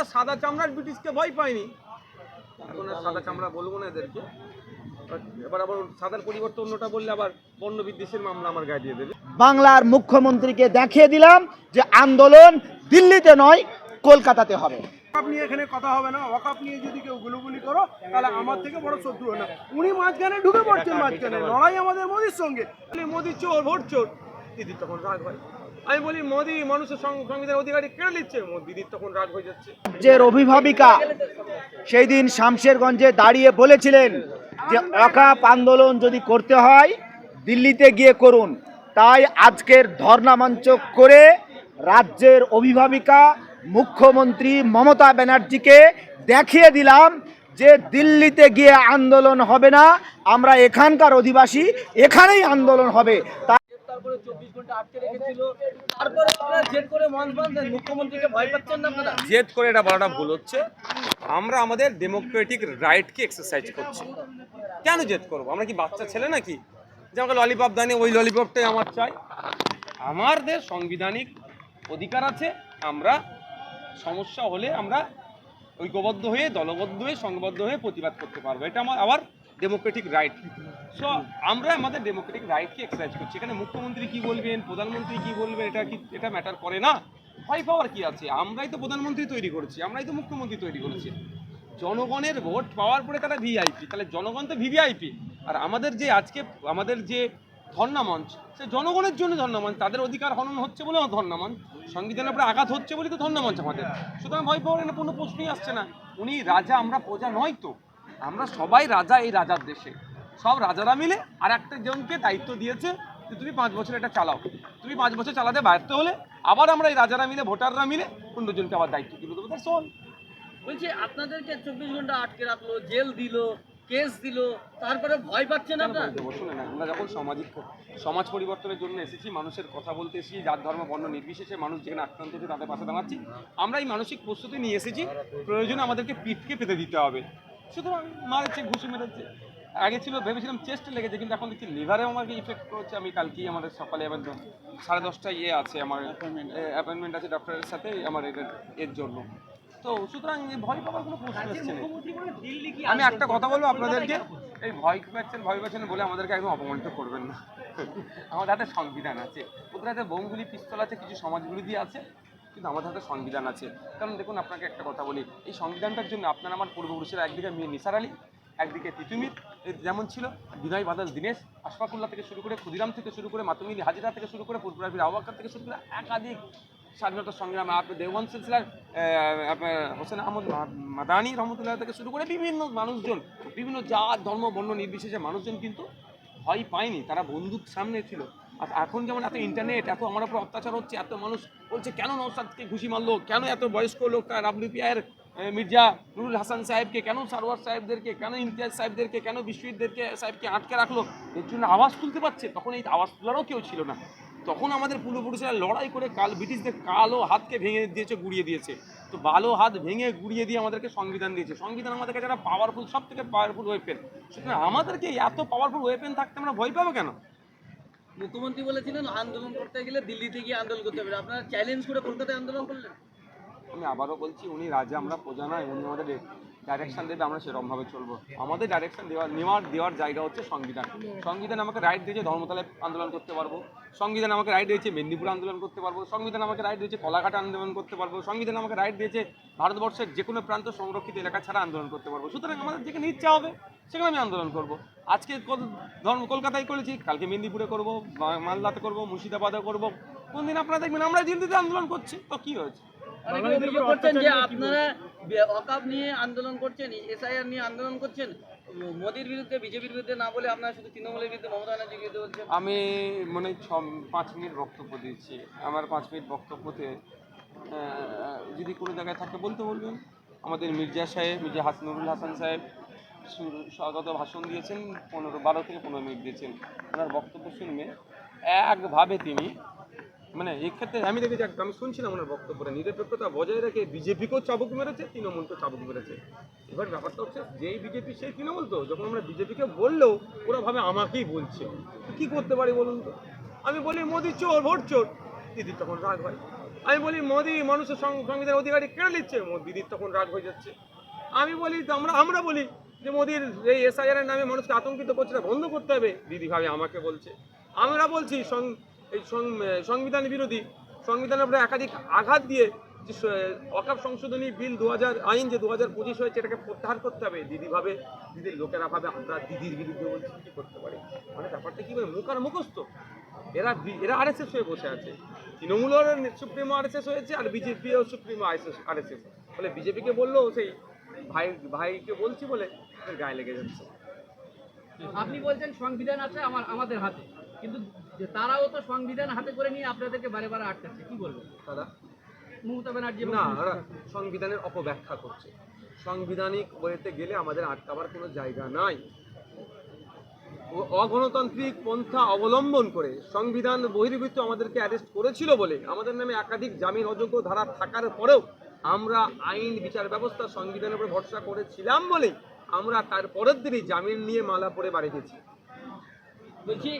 আমরা সাদা চামড়ার ব্রিটিশকে ভয় পাইনি। এখন আর সাদা চামড়া বলব না এদেরকে। এবার আবার সাদার পরিবর্তে অন্যটা বললে আবার বন্য বিদ্বেষের মামলা আমার গায়ে দিয়ে দেবে। বাংলার মুখ্যমন্ত্রীকে দেখিয়ে দিলাম যে আন্দোলন দিল্লিতে নয় কলকাতাতে হবে। এখানে কথা হবে না। ওয়াকাপ নিয়ে যদি কেউ গুলুগুলি করো তাহলে আমার থেকে বড় শত্রু হয় না। উনি মাঝখানে ঢুকে পড়ছেন মাঝখানে। লড়াই আমাদের মোদির সঙ্গে। বলি মোদি চোর ভোট চোর। দিদির তখন রাগ হয়। আমি বলি, মোদি, মানুষের সংবিধান অধিকারী কেড়ে নিচ্ছে? দিদির তখন রাগ হয়ে যাচ্ছে। রাজ্যের অভিভাবিকা সেই দিন শামশেরগঞ্জে দাঁড়িয়ে বলেছিলেন যে অকাপ আন্দোলন যদি করতে হয়, দিল্লিতে গিয়ে করুন। তাই আজকের ধর্ণা মঞ্চ করে রাজ্যের অভিভাবিকা মুখ্যমন্ত্রী মমতা ব্যানার্জিকে দেখিয়ে দিলাম যে, দিল্লিতে গিয়ে আন্দোলন হবে না, আমরা এখানকার অধিবাসী এখানেই আন্দোলন হবে। তারপরে চব্বিশ ঘণ্টা আটকে রেখেছিল। তারপরে আপনারা জেদ করে মঞ্চ বাঁধলেন। মুখ্যমন্ত্রীকে ভয় পাচ্ছেন না আপনারা? জেদ করে এটা বলাটা ভুল হচ্ছে। আমরা আমাদের ডেমোক্রেটিক রাইটকে এক্সারসাইজ করছি। কেন জেদ করব? আমরা কি বাচ্চা ছেলে নাকি? যে আমাকে ললিপপ দানি ওই ললিপপটাই আমার চাই। আমাদের সাংবিধানিক অধিকার আছে। আমরা সমস্যা হলে আমরা ঐক্যবদ্ধ হয়ে, দলবদ্ধ হয়ে সংবদ্ধ হয়ে প্রতিবাদ করতে পারব। এটা আমার আবার ডেমোক্রেটিক রাইট সো আমরা আমাদের ডেমোক্রেটিক রাইটকে এক্সারসাইজ করছি। এখানে মুখ্যমন্ত্রী কি বলবেন, প্রধানমন্ত্রী কি বলবেন, এটা কি, এটা ম্যাটার করে না? ভয় পাওয়ার কি আছে? আমরাই তো প্রধানমন্ত্রী তৈরি করেছি, আমরাই তো মুখ্যমন্ত্রী তৈরি করেছি। জনগণের ভোট পাওয়ার পরে তারা ভিআইপি তাহলে জনগণ তো ভিভিআইপি আর আমাদের যে আজকে, আমাদের যে ধর্ণা মঞ্চ, সে জনগণের জন্য ধর্ণা মঞ্চ, তাদের অধিকার হনন হচ্ছে বলেও ধর্ণা মঞ্চ। সংবিধানের উপরে আঘাত হচ্ছে বলেই তো ধর্ণা মঞ্চ আমাদের। সুতরাং ভয় পাওয়ার কোনো প্রশ্নই আসছে না। উনি রাজা, আমরা প্রজা নয় তো। আমরা সবাই রাজা এই রাজার দেশে। সব রাজারা মিলে আর একটা জনকে দায়িত্ব দিয়েছে যে তুমি পাঁচ বছর এটা চালাও। তুমি পাঁচ বছর চালাতে ব্যর্থ হলে আবার আমরা এই রাজারা মিলে ভোটাররা মিলে অন্যজনকে আবার দায়িত্ব তুলে দেবো। তার সল বলছি আপনাদেরকে চব্বিশ ঘণ্টা আটকে রাখল জেল দিল কেস দিল তারপরে ভয় পাচ্ছেন আপনারা? শুনে না আমরা যখন সামাজিক সমাজ পরিবর্তনের জন্য এসেছি মানুষের কথা বলতে এসেছি যার ধর্ম বর্ণ নির্বিশেষে মানুষ যেখানে আক্রান্ত হচ্ছে তাদের পাশে দাঁড়াচ্ছি আমরা এই মানসিক প্রস্তুতি নিয়ে এসেছি। প্রয়োজনে আমাদেরকে পিঠকে পেতে দিতে হবে। সুতরাং মারেছে ঘুষি মেরেছে আগে ছিল ভেবেছিলাম চেস্টে লেগেছে কিন্তু এখন দেখছি লিভারে আমাকে ইফেক্ট করছে আমি কালকেই আমাদের সকালে আবার সাড়ে দশটায় ইয়ে আছে আমার অ্যাপয়েন্টমেন্ট আছে ডক্টরের সাথে আমার এর এর জন্য। তো সুতরাং ভয় পাওয়ার কোনো প্রশ্ন আসছে আমি একটা কথা বলব আপনাদেরকে এই ভয় পাচ্ছেন ভয় পাচ্ছেন বলে আমাদেরকে একদম অপমানিত করবেন না। আমাদের হাতে সংবিধান আছে ওদের হাতে বোমগুলি পিস্তল আছে কিছু সমাজগুলি দিয়ে আছে। কিন্তু আমাদের হাতে সংবিধান আছে। কারণ দেখুন, আপনাকে একটা কথা বলি, এই সংবিধানটার জন্য আপনার আমার পূর্বপুরুষেরা একদিকে মেয়ে নিসার আলী, একদিকে তিতুমির যেমন ছিল, বিনয় বাদল দীনেশ, আশফাকুল্লাহ থেকে শুরু করে ক্ষুদিরাম থেকে শুরু করে মাতুমিলি হাজিরা থেকে শুরু করে ফুরফুরাফির আবাকার থেকে শুরু করে একাধিক স্বাধীনতা সংগ্রামে আপনার দেওয়ান সিলসিলার আপনার হোসেন আহমদ মাদানী রহমতুল্লাহ থেকে শুরু করে বিভিন্ন মানুষজন, বিভিন্ন জাত, ধর্ম, বর্ণ নির্বিশেষে মানুষজন কিন্তু ভয় পায়নি, তারা বন্দুক সামনে ছিল। আর এখন যেমন এত ইন্টারনেট এত আমার উপর অত্যাচার হচ্ছে, এত মানুষ বলছে, কেন নৌসাদকে ঘুষি মারলো? কেন এত বয়স্ক লোকটা ডাব্লিউপিআইয়ের মির্জা নুরুল হাসান সাহেবকে, কেন সারোয়ার সাহেবদেরকে, কেন ইমতিয়াজ সাহেবদেরকে, কেন বিশ্বজিৎদেরকে সাহেবকে আটকে রাখল? এর জন্য আওয়াজ তুলতে পারছে? তখন এই আওয়াজ তোলারও কেউ ছিল না। তখন আমাদের পূর্বপুরুষেরা লড়াই করে কাল ব্রিটিশদের কালো হাতকে ভেঙে দিয়েছে, গুড়িয়ে দিয়েছে। তো ভালো হাত ভেঙে গুড়িয়ে দিয়ে আমাদেরকে সংবিধান দিয়েছে। সংবিধান আমাদের কাছে একটা পাওয়ারফুল সব থেকে পাওয়ারফুল ওয়েপেন সুতরাং আমাদেরকে এত পাওয়ারফুল ওয়েপেন থাকতে আমরা ভয় পাবো কেন? মুখ্যমন্ত্রী বলেছিলেন, আন্দোলন করতে গেলে দিল্লিতে গিয়ে আন্দোলন করতে হবে। আপনারা চ্যালেঞ্জ করে কলকাতায় আন্দোলন করলেন? আমি আবারও বলছি, উনি রাজা, আমরা প্রজা নয়, উনি আমাদের ডাইরেকশন দেবে, আমরা সেরকমভাবে চলবো। আমাদের ডাইরেকশন দেওয়ার নেওয়ার, দেওয়ার জায়গা হচ্ছে সংবিধান। সংবিধান আমাকে রাইট দিয়েছে ধর্মতলায় আন্দোলন করতে পারব। সংবিধান আমাকে রাইট দিয়েছে মেদিনীপুর আন্দোলন করতে পারব। সংবিধান আমাকে রাইট দিয়েছে কলাঘাট আন্দোলন করতে পারব। সংবিধান আমাকে রাইট দিয়েছে ভারতবর্ষের যে কোনো প্রান্ত সংরক্ষিত এলাকা ছাড়া আন্দোলন করতে পারব। সুতরাং আমাদের যেখানে ইচ্ছা হবে, সেখানে আমি আন্দোলন করব। আজকে ধর্ম কলকাতায় করেছি, কালকে মেদিনীপুরে করব মালদাতে করব, মুর্শিদাবাদে করব। কোনদিন আপনারা দেখবেন, আমরা দিল্লিতে আন্দোলন করছি, তো কী হয়েছে? অনেকে অভিযোগ করছেন যে আপনারা অকাপ নিয়ে আন্দোলন করছেন এসআইআর নিয়ে আন্দোলন করছেন মোদির বিরুদ্ধে বিজেপির বিরুদ্ধে না বলে আপনারা শুধু তৃণমূলের বিরুদ্ধে মমতা ব্যানার্জির বিরুদ্ধে বলছেন? আমি মনে হয় ছ পাঁচ মিনিট বক্তব্য দিয়েছি আমার পাঁচ মিনিট বক্তব্যতে যদি কোনো জায়গায় থাকে বলতে বলবেন। আমাদের মির্জা সাহেব মির্জা হাস নুরুল হাসান সাহেব স্বাগত ভাষণ দিয়েছেন পনেরো বারো থেকে পনেরো মিনিট দিয়েছেন। ওনার বক্তব্য শুনবে একভাবে তিনি মানে এক্ষেত্রে আমি দেখেছি আমি শুনছিলাম ওনার বক্তব্যটা। নিরপেক্ষতা বজায় রেখে বিজেপিকেও চাবুক মেরেছে, তৃণমূলকেও চাবুক মেরেছে। এবার ব্যাপারটা হচ্ছে, যেই বিজেপি, সেই তৃণমূল তো। যখন আমরা বিজেপিকে বললেও, ওরা ভাবে আমাকেই বলছে। কি করতে পারি বলুন তো? আমি বলি, মোদি চোর, ভোট চোর। দিদির তখন রাগ হয়। আমি বলি, মোদি মানুষের সংবিধান অধিকারী কেড়ে নিচ্ছে? দিদির তখন রাগ হয়ে যাচ্ছে। আমি বলি আমরা আমরা বলি যে মোদির এই এসআইআর নামে মানুষকে আতঙ্কিত করছে বন্ধ করতে হবে। দিদি ভাবে আমাকে বলছে। আমরা বলছি এই সংবিধান বিরোধী, সংবিধানের উপরে একাধিক আঘাত দিয়ে যে ওয়াকাফ সংশোধনী বিল দু হাজার আইন যে দু হাজার পঁচিশ হয়েছে, এটাকে প্রত্যাহার করতে হবে। দিদিভাবে দিদির লোকেরা ভাবে, আমরা দিদির বিরুদ্ধে বলছি, কি করতে পারি? মানে ব্যাপারটা কি মুখ আর মুখস্থ? এরা এরা আরএসএস হয়ে বসে আছে। তৃণমূলের সুপ্রিমো আরএসএস হয়েছে, আর বিজেপিও সুপ্রিমো আরএসএস। ফলে বিজেপিকে বলল সেই ভাই, ভাইকে বলছি বলে গায়ে লেগে যাচ্ছে। আপনি বলছেন সংবিধান আছে আমার, আমাদের হাতে। কিন্তু যে তারাও তো সংবিধান হাতে করে নিয়ে আপনাদেরকে বারে বারে আটকাচ্ছে কি বলবেন দাদা? মমতা ব্যানার্জি না। সংবিধানের অপব্যাখ্যা করছে। সাংবিধানিক ওয়েতে গেলে আমাদের আটকাবার কোনো জায়গা নাই। অগণতান্ত্রিক পন্থা অবলম্বন করে সংবিধান বহির্ভূত আমাদেরকে অ্যারেস্ট করেছিল বলে আমাদের নামে একাধিক জামিন অযোগ্য ধারা থাকার পরেও আমরা আইন বিচার ব্যবস্থা সংবিধানের উপর ভরসা করেছিলাম বলেই আমরা তার পরের দিনই জামিন নিয়ে মালা পরে বাড়ি গেছি। বলছি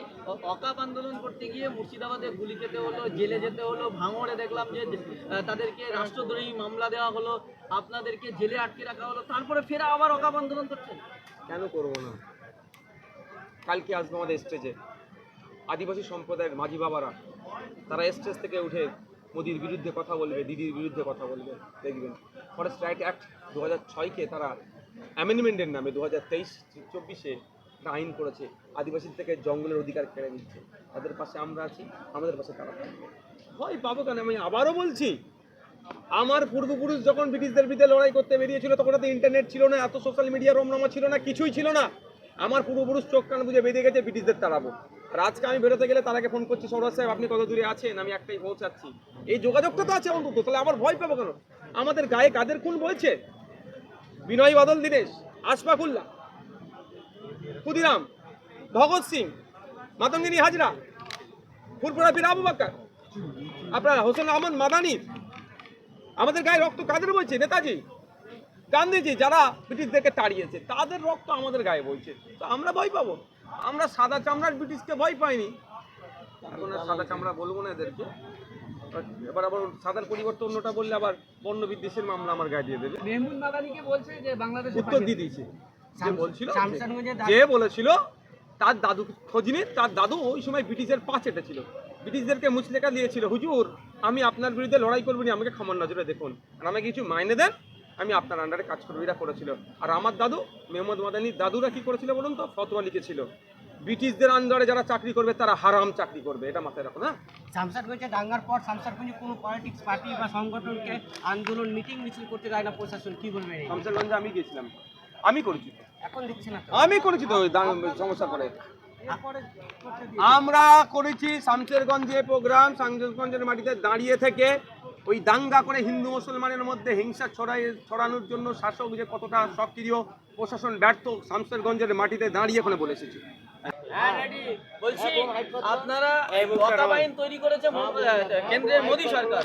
অকাপ আন্দোলন করতে গিয়ে মুর্শিদাবাদে গুলি খেতে হলো, জেলে যেতে হলো, ভাঙড়ে দেখলাম যে তাদেরকে রাষ্ট্রদ্রোহী মামলা দেওয়া হলো, আপনাদেরকে জেলে আটকে রাখা হলো, তারপরে ফেরা আবার অকাপ আন্দোলন করছেন? কেন করব না? কালকে আসবে আমাদের স্টেজে আদিবাসী সম্প্রদায়ের মাঝি বাবারা, তারা স্টেজ থেকে উঠে মোদির বিরুদ্ধে কথা বলবে, দিদির বিরুদ্ধে কথা বলবে, দেখবেন। ফরেস্ট রাইট অ্যাক্ট দু হাজার ছয়কে তারা অ্যামেন্ডমেন্টের নামে দু হাজার তেইশ, চব্বিশে একটা আইন করেছে আদিবাসী থেকে জঙ্গলের অধিকার কেড়ে নিচ্ছে। তাদের পাশে আমরা আছি, আমাদের পাশে তারা ভয় পাবো কেন? আমি আবারও বলছি, আমার পূর্বপুরুষ যখন ব্রিটিশদের বিরুদ্ধে লড়াই করতে বেরিয়েছিল, তখন তো ইন্টারনেট ছিল না, এত সোশ্যাল মিডিয়া রমনামা ছিল না, কিছুই ছিল না। আমার পূর্বপুরুষ চোখ কান বুঝে বেরিয়ে গেছে ব্রিটিশদের তাড়াবো। আর আজকে আমি বেরোতে গেলে তারাকে ফোন করছি সৌরভ সাহেব, আপনি কত দূরে আছেন? আমি একটাই পৌঁছাচ্ছি। এই যোগাযোগটা তো আছে অন্তত, তাহলে আমার ভয় পাবো কেন? আমাদের গায়ে কাদের খুন বলছে? বিনয় বাদল, দীনেশ আশফাকুল্লাহ ক্ষুদিরাম ভগৎ সিং মাতঙ্গিনী হাজরা ফুরফুরা বীর আবু বাক্কার আপনার হোসেন আহমদ মাদানি আমাদের গায়ে রক্ত কাদের বলছে নেতাজি গান্ধীজি যারা ব্রিটিশদেরকে তাড়িয়েছে তাদের রক্ত আমাদের গায়ে বইছে। তো আমরা ভয় পাবো। আমরা সাদা চামড়ার ব্রিটিশকে ভয় পাইনি। এখন সাদা চামড়া বলব না এদেরকে। এবার আবার সাদার পরিবর্তে অন্যটা বললে আবার বন্য বিদ্বেষের মামলা আমার গায়ে দিয়ে দেবে। মেহমুদ মাদানিকে বলছে যে বাংলাদেশ উত্তর দিয়ে দিয়েছে। যে বলছিল যে- বলেছিল তার দাদু খোঁজ নিয়ে তার দাদু ওই সময় ব্রিটিশের পা চেটেছিল ব্রিটিশদেরকে মুচলেখা দিয়েছিল হুজুর আমি আপনার বিরুদ্ধে লড়াই করব না আমাকে ক্ষমর নজরে দেখুন। আর আমাকে কিছু মাইনে দেন আমি আপনার আন্ডারে কাজ করব। এরা করেছিল। আর আমার দাদু মেহমদ মাদানির দাদুরা কি করেছিল বলুন তো? ফতোয়া লিখেছিল। ব্রিটিশদের আন্ডারে যারা চাকরি করবে তারা হারাম চাকরি করবে। এটা মাথায় রাখো না শামসারগঞ্জে দাঙ্গার পর শামসারগঞ্জে কোনো পলিটিক্স পার্টি বা সংগঠনকে আন্দোলন মিটিং মিছিল করতে দেয় না প্রশাসন। কি বলবেন এই? শামসারগঞ্জে আমি গেছিলাম আমি করেছি। তো। এখন দিচ্ছে না আমি করেছি তো সমস্যা করে। আমরা করেছি শামসেরগঞ্জে প্রোগ্রাম শামশেরগঞ্জের মাটিতে দাঁড়িয়ে থেকে ওই দাঙ্গা করে হিন্দু মুসলমানের মধ্যে হিংসা ছড়াই ছড়ানোর জন্য শাসক যে কতটা সক্রিয় প্রশাসন ব্যর্থ শামশেরগঞ্জের মাটিতে দাঁড়িয়ে ওখানে বলে এসেছি। বলছি আপনারা ওয়াকাব তৈরি করেছে কেন্দ্রের মোদী সরকার।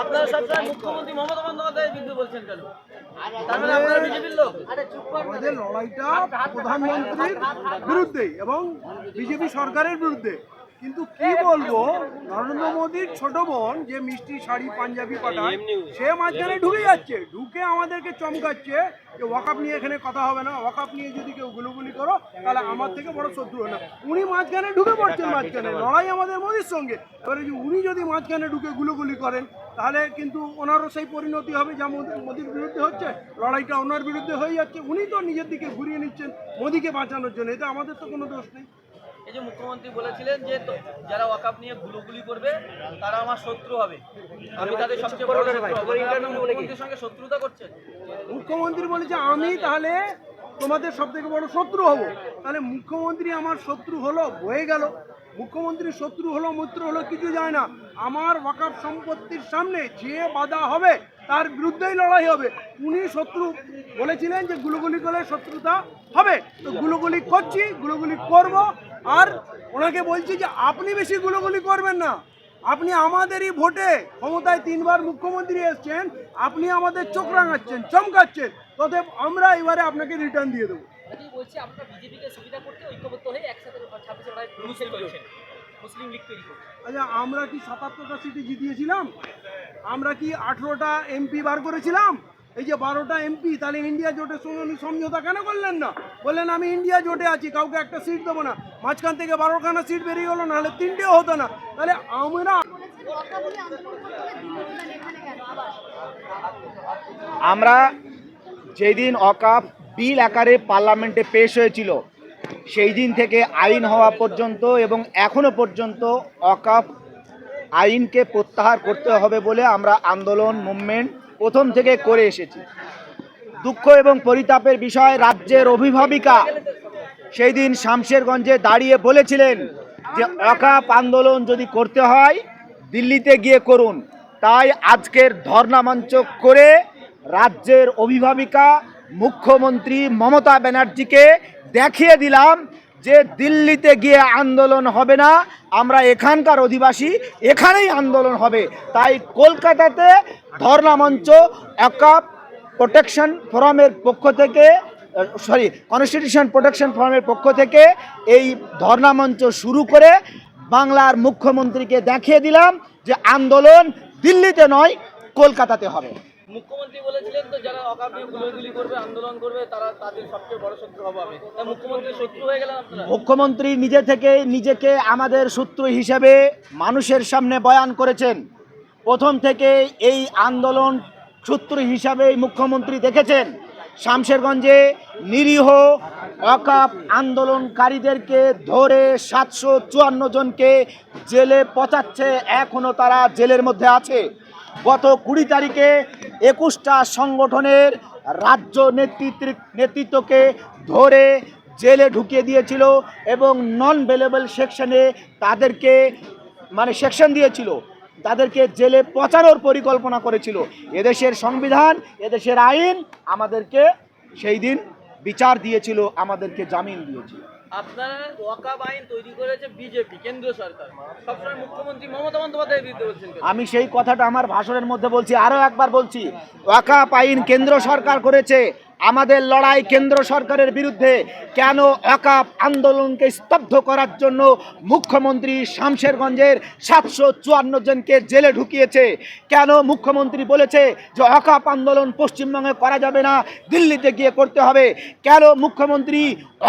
আপনারা সবসময় মুখ্যমন্ত্রী মমতা বন্দ্যোপাধ্যায়ের বিরুদ্ধে বলছেন কেন? তার মানে আপনারা বিজেপির লোক। আমাদের লড়াইটা প্রধানমন্ত্রীর বিরুদ্ধে এবং বিজেপি সরকারের বিরুদ্ধে। কিন্তু কি বলব নরেন্দ্র মোদীর ছোট বোন যে মিষ্টি শাড়ি পাঞ্জাবি পাঠায় সে মাঝখানে ঢুকে যাচ্ছে ঢুকে আমাদেরকে চমকাচ্ছে যে ওয়াকাপ নিয়ে এখানে কথা হবে না ওয়াকাপ নিয়ে যদি কেউ গুলোগুলি করো তাহলে আমার থেকে বড় শত্রু হয় না। উনি মাঝখানে ঢুকে পড়ছেন মাঝখানে লড়াই আমাদের মোদীর সঙ্গে। এবারে যে উনি যদি মাঝখানে ঢুকে গুলোগুলি করেন তাহলে কিন্তু ওনারও সেই পরিণতি হবে যা মোদি- মোদির বিরুদ্ধে হচ্ছে লড়াইটা ওনার বিরুদ্ধে হয়ে যাচ্ছে। উনি তো নিজের দিকে ঘুরিয়ে নিচ্ছেন মোদীকে বাঁচানোর জন্য এতে আমাদের তো কোনো দোষ নেই। এই যে মুখ্যমন্ত্রী বলেছিলেন যে তো- যারা ওয়াকাপ নিয়ে গুলোগুলি করবে তারা আমার শত্রু হবে। আমি তাদের সবচেয়ে বড় মুখ্যমন্ত্রীর সঙ্গে শত্রুতা করছেন? মুখ্যমন্ত্রী বলেছে আমি তাহলে তোমাদের সব থেকে বড় শত্রু হব। তাহলে মুখ্যমন্ত্রী আমার শত্রু হলো হয়ে গেল। মুখ্যমন্ত্রী শত্রু হলো মিত্র হলো কিছু যায় না। আমার ওয়াকাফ সম্পত্তির সামনে যে বাধা হবে তার বিরুদ্ধেই লড়াই হবে। উনি শত্রু বলেছিলেন যে গুলোগুলি করলে শত্রুতা হবে। তো গুলোগুলি করছি, গুলোগুলি করব আর ওনাকে বলছি যে আপনি বেশি গুলোগুলি করবেন না। আপনি আমাদেরই ভোটে ক্ষমতায় তিনবার মুখ্যমন্ত্রী এসছেন, আপনি আমাদের চোখ রাঙাচ্ছেন, চমকাচ্ছেন। তবে আমরা এবারে আপনাকে রিটার্ন দিয়ে দেবো। বলছি, আপনারা বিজেপিকে সুবিধা করতে ঐক্যবদ্ধ হয়ে একসাথে ছাব্বিশে মুসলিম লীগ তৈরি করবে। আচ্ছা আমরা কি সাতাত্তরটা সিটে জিতিয়েছিলাম? আমরা কি আঠেরোটা এমপি বার করেছিলাম? এই যে বারোটা এমপি তাহলে ইন্ডিয়া জোটের সঙ্গে উনি সমঝোতা কেন করলেন না? বললেন আমি ইন্ডিয়া জোটে আছি কাউকে একটা সিট দেবো না। মাঝখান থেকে বারোখানা সিট বেরিয়ে গেলো নাহলে তিনটেও হতো না। তাহলে আমরা আমরা যেই দিন অকাপ বিল আকারে পার্লামেন্টে পেশ হয়েছিল সেই দিন থেকে আইন হওয়া পর্যন্ত এবং এখনও পর্যন্ত অকাপ আইনকে প্রত্যাহার করতে হবে বলে আমরা আন্দোলন মুভমেন্ট প্রথম থেকে করে এসেছি। দুঃখ এবং পরিতাপের বিষয় রাজ্যের অভিভাবিকা সেই দিন শামশেরগঞ্জে দাঁড়িয়ে বলেছিলেন যে, অকাপ আন্দোলন যদি করতে হয়, দিল্লিতে গিয়ে করুন। তাই আজকের ধর্ণা মঞ্চ করে রাজ্যের অভিভাবিকা মুখ্যমন্ত্রী মমতা ব্যানার্জিকে দেখিয়ে দিলাম যে দিল্লিতে গিয়ে আন্দোলন হবে না, আমরা এখানকার অধিবাসী এখানেই আন্দোলন হবে। তাই কলকাতাতে ধর্ণা মঞ্চ একাপ প্রোটেকশন ফোরামের পক্ষ থেকে সরি কনস্টিটিউশন প্রোটেকশন ফোরামের পক্ষ থেকে এই ধর্ণা মঞ্চ শুরু করে বাংলার মুখ্যমন্ত্রীকে দেখিয়ে দিলাম যে আন্দোলন দিল্লিতে নয়, কলকাতাতে হবে। মুখ্যমন্ত্রী বলেছিলেন তো, যারা অকাপ নিয়ে গুলি করবে, আন্দোলন করবে, তারা তাদের সবচেয়ে বড় শত্রু হবে আমি। তা মুখ্যমন্ত্রী শত্রু হয়ে গেলেন আপনারা? মুখ্যমন্ত্রী নিজে থেকে নিজেকে আমাদের সূত্র হিসেবে মানুষের সামনে বয়ান করেছেন। প্রথম থেকে এই আন্দোলন সূত্র হিসাবে মুখ্যমন্ত্রী দেখেছেন। শামশেরগঞ্জে নিরীহ, অকাপ আন্দোলনকারীদেরকে ধরে সাতশো চুয়ান্ন জনকে জেলে পচাচ্ছে এখনও তারা জেলের মধ্যে আছে। গত কুড়ি তারিখে একুশটা সংগঠনের রাজ্য নেতৃত্ব নেতৃত্বকে ধরে জেলে ঢুকিয়ে দিয়েছিল এবং নন ভেলেবল সেকশনে তাদেরকে মানে সেকশন দিয়েছিল, তাদেরকে জেলে পচানোর পরিকল্পনা করেছিল। এদেশের সংবিধান, এদেশের আইন আমাদেরকে সেই দিন বিচার দিয়েছিল, আমাদেরকে জামিন দিয়েছিল। আপনারা ওয়াকাব আইন তৈরি করেছে বিজেপি, কেন্দ্রীয় সরকার। সবসময় মুখ্যমন্ত্রী মমতা বন্দ্যোপাধ্যায় বিরুদ্ধে বলছেন আমি সেই কথাটা আমার ভাষণের মধ্যে বলছি, আরও একবার বলছি, ওয়াকাব আইন কেন্দ্র সরকার করেছে আমাদের লড়াই কেন্দ্র সরকারের বিরুদ্ধে কেন ওয়াকাপ আন্দোলনকে স্তব্ধ করার জন্য মুখ্যমন্ত্রী শামশেরগঞ্জের সাতশো চুয়ান্ন জনকে জেলে ঢুকিয়েছে? কেন মুখ্যমন্ত্রী বলেছে যে অকাপ আন্দোলন পশ্চিমবঙ্গে করা যাবে না, দিল্লিতে গিয়ে করতে হবে? কেন মুখ্যমন্ত্রী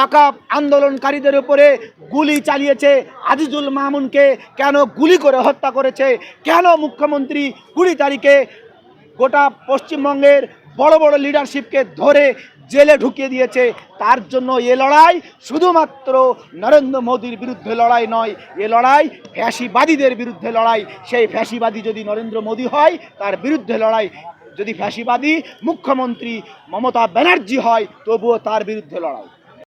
অকাপ আন্দোলনকারীদের উপরে গুলি চালিয়েছে আজিজুল মামুনকে? কেন গুলি করে হত্যা করেছে? কেন মুখ্যমন্ত্রী কুড়ি তারিখে গোটা পশ্চিমবঙ্গের বড় বড় লিডারশিপকে ধরে জেলে ঢুকিয়ে দিয়েছে। তার জন্য এ লড়াই শুধুমাত্র নরেন্দ্র মোদীর বিরুদ্ধে লড়াই নয়, এ লড়াই ফ্যাসিবাদীদের বিরুদ্ধে লড়াই। সেই ফ্যাসিবাদী যদি নরেন্দ্র মোদী হয়, তার বিরুদ্ধে লড়াই। যদি ফ্যাসিবাদী মুখ্যমন্ত্রী মমতা ব্যানার্জি হয়, তবুও তার বিরুদ্ধে লড়াই।